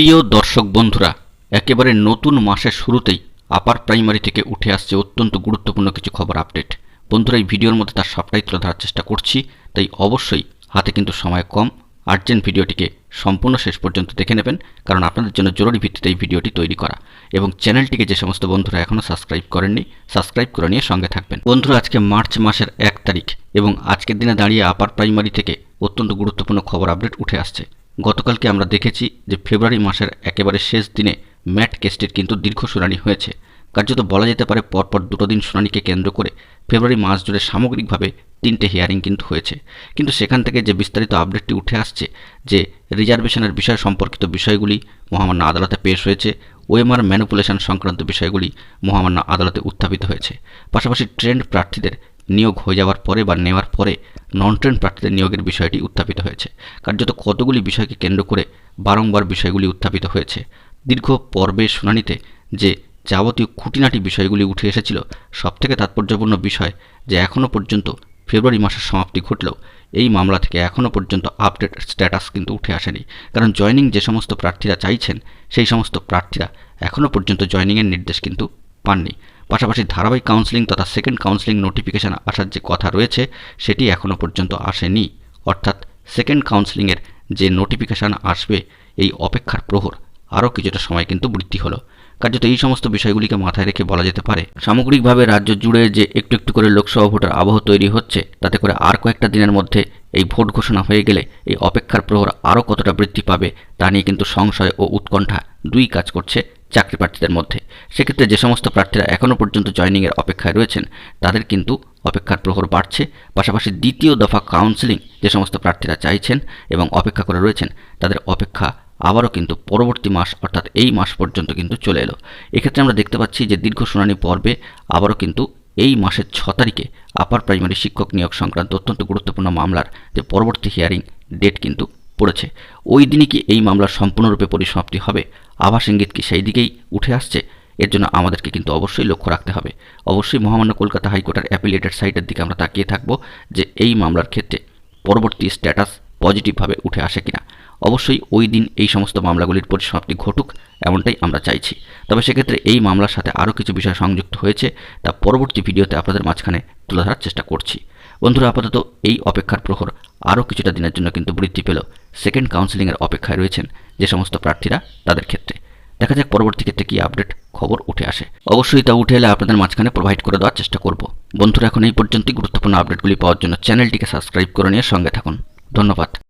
প্রিয় দর্শক বন্ধুরা, একেবারে নতুন মাসের শুরুতেই আপার প্রাইমারি থেকে উঠে আসছে অত্যন্ত গুরুত্বপূর্ণ কিছু খবর আপডেট। বন্ধুরা, এই ভিডিওর মধ্যে তার সবটাই তুলে ধরার চেষ্টা করছি, তাই অবশ্যই হাতে কিন্তু সময় কম। আর্জেন্ট ভিডিওটিকে সম্পূর্ণ শেষ পর্যন্ত দেখে নেবেন, কারণ আপনাদের জন্য জরুরি ভিত্তিতে এই ভিডিওটি তৈরি করা। এবং চ্যানেলটিকে যে সমস্ত বন্ধুরা এখনও সাবস্ক্রাইব করেননি, সাবস্ক্রাইব করে নিয়ে সঙ্গে থাকবেন। বন্ধুরা, আজকে মার্চ মাসের এক তারিখ এবং আজকের দিনে দাঁড়িয়ে আপার প্রাইমারি থেকে অত্যন্ত গুরুত্বপূর্ণ খবর আপডেট উঠে আসছে। গতকালকে আমরা দেখেছি যে ফেব্রুয়ারি মাসের একেবারে শেষ দিনে ম্যাট কেসটির কিন্তু দীর্ঘ শুনানি হয়েছে। কার্যত বলা যেতে পারে পরপর দুটো দিন শুনানিকে কেন্দ্র করে ফেব্রুয়ারি মাস জুড়ে সামগ্রিকভাবে তিনটে হিয়ারিং কিন্তু হয়েছে। কিন্তু সেখান থেকে যে বিস্তারিত আপডেটটি উঠে আসছে, যে রিজার্ভেশনের বিষয় সম্পর্কিত বিষয়গুলি মহামান্য আদালতে পেশ হয়েছে, ওএমআর ম্যানুপুলেশন সংক্রান্ত বিষয়গুলি মহামান্য আদালতে উত্থাপিত হয়েছে। পাশাপাশি ট্রেন্ড প্রার্থীদের নিয়োগ হয়ে যাওয়ার পরে বা নেওয়ার পরে নন ট্রেন প্রার্থীদের নিয়োগের বিষয়টি উত্থাপিত হয়েছে। কার্যত কতগুলি বিষয়কে কেন্দ্র করে বারংবার বিষয়গুলি উত্থাপিত হয়েছে। দীর্ঘ পর্বের শুনানিতে যে যাবতীয় খুঁটিনাটি বিষয়গুলি উঠে এসেছিল, সবথেকে তাৎপর্যপূর্ণ বিষয় যে এখনও পর্যন্ত ফেব্রুয়ারি মাসের সমাপ্তি ঘটলেও এই মামলা থেকে এখনও পর্যন্ত আপডেট স্ট্যাটাস কিন্তু উঠে আসেনি। কারণ জয়নিং যে সমস্ত প্রার্থীরা চাইছেন, সেই সমস্ত প্রার্থীরা এখনও পর্যন্ত জয়নিংয়ের নির্দেশ কিন্তু পাননি। পাশাপাশি ধারাবাহিক কাউন্সিলিং তথা সেকেন্ড কাউন্সিলিং নোটিফিকেশান আসার যে কথা রয়েছে, সেটি এখনও পর্যন্ত আসেনি। অর্থাৎ সেকেন্ড কাউন্সিলিংয়ের যে নোটিফিকেশান আসবে, এই অপেক্ষার প্রহর আরও কিছুটা সময় কিন্তু বৃদ্ধি হলো। কার্যত এই সমস্ত বিষয়গুলিকে মাথায় রেখে বলা যেতে পারে, সামগ্রিকভাবে রাজ্য জুড়ে যে একটু একটু করে লোকসভা ভোটের আবহ তৈরি হচ্ছে, তাতে করে আর কয়েকটা দিনের মধ্যে এই ভোট ঘোষণা হয়ে গেলে এই অপেক্ষার প্রহর আরও কতটা বৃদ্ধি পাবে, তা নিয়ে কিন্তু সংশয় ও উৎকণ্ঠা দুই কাজ করছে চাকরি প্রার্থীদের মধ্যে। সেক্ষেত্রে যে সমস্ত প্রার্থীরা এখনও পর্যন্ত জয়নিংয়ের অপেক্ষায় রয়েছেন, তাদের কিন্তু অপেক্ষার প্রহর বাড়ছে। পাশাপাশি দ্বিতীয় দফা কাউন্সিলিং যে সমস্ত প্রার্থীরা চাইছেন এবং অপেক্ষা করে রয়েছেন, তাদের অপেক্ষা আবারও কিন্তু পরবর্তী মাস, অর্থাৎ এই মাস পর্যন্ত কিন্তু চলে এলো। এক্ষেত্রে আমরা দেখতে পাচ্ছি যে দীর্ঘ শুনানি পর্বে আবারও কিন্তু এই মাসের ছ তারিখে আপার প্রাইমারি শিক্ষক নিয়োগ সংক্রান্ত অত্যন্ত গুরুত্বপূর্ণ মামলার যে পরবর্তী হিয়ারিং ডেট কিন্তু পড়েছে। ওই দিনই কি এই মামলার সম্পূর্ণরূপে পরিসমাপ্তি হবে? আভাস ইঙ্গিত কি সেই দিকেই উঠে আসছে? এর জন্য আমাদেরকে কিন্তু অবশ্যই লক্ষ্য রাখতে হবে। অবশ্যই মহামান্য কলকাতা হাইকোর্টের অ্যাপিলেটেড সাইটের দিকে আমরা তাকিয়ে থাকব যে এই মামলার ক্ষেত্রে পরবর্তী স্ট্যাটাস পজিটিভভাবে উঠে আসে কিনা। অবশ্যই ওই দিন এই সমস্ত মামলাগুলির পরিসমাপ্তি ঘটুক, এমনটাই আমরা চাইছি। তবে সেক্ষেত্রে এই মামলার সাথে আরও কিছু বিষয় সংযুক্ত হয়েছে, তা পরবর্তী ভিডিওতে আপনাদের মাঝখানে তুলে ধরার চেষ্টা করছি। বন্ধুরা, আপাতত এই অপেক্ষার প্রহর আরও কিছুটা দিনের জন্য কিন্তু বৃদ্ধি পেল। সেকেন্ড কাউন্সিলিংয়ের অপেক্ষায় রয়েছেন যে সমস্ত প্রার্থীরা তাদের ক্ষেত্রে। দেখা যাক পরবর্তী ক্ষেত্রে কী আপডেট খবর উঠে আসে। অবশ্যই তা উঠে এলে আপনাদের মাঝখানে প্রোভাইড করে দেওয়ার চেষ্টা করব। বন্ধুরা, এখন এই পর্যন্তই। গুরুত্বপূর্ণ আপডেটগুলি পাওয়ার জন্য চ্যানেলটিকে সাবস্ক্রাইব করে নিয়ে সঙ্গে থাকুন। ধন্যবাদ।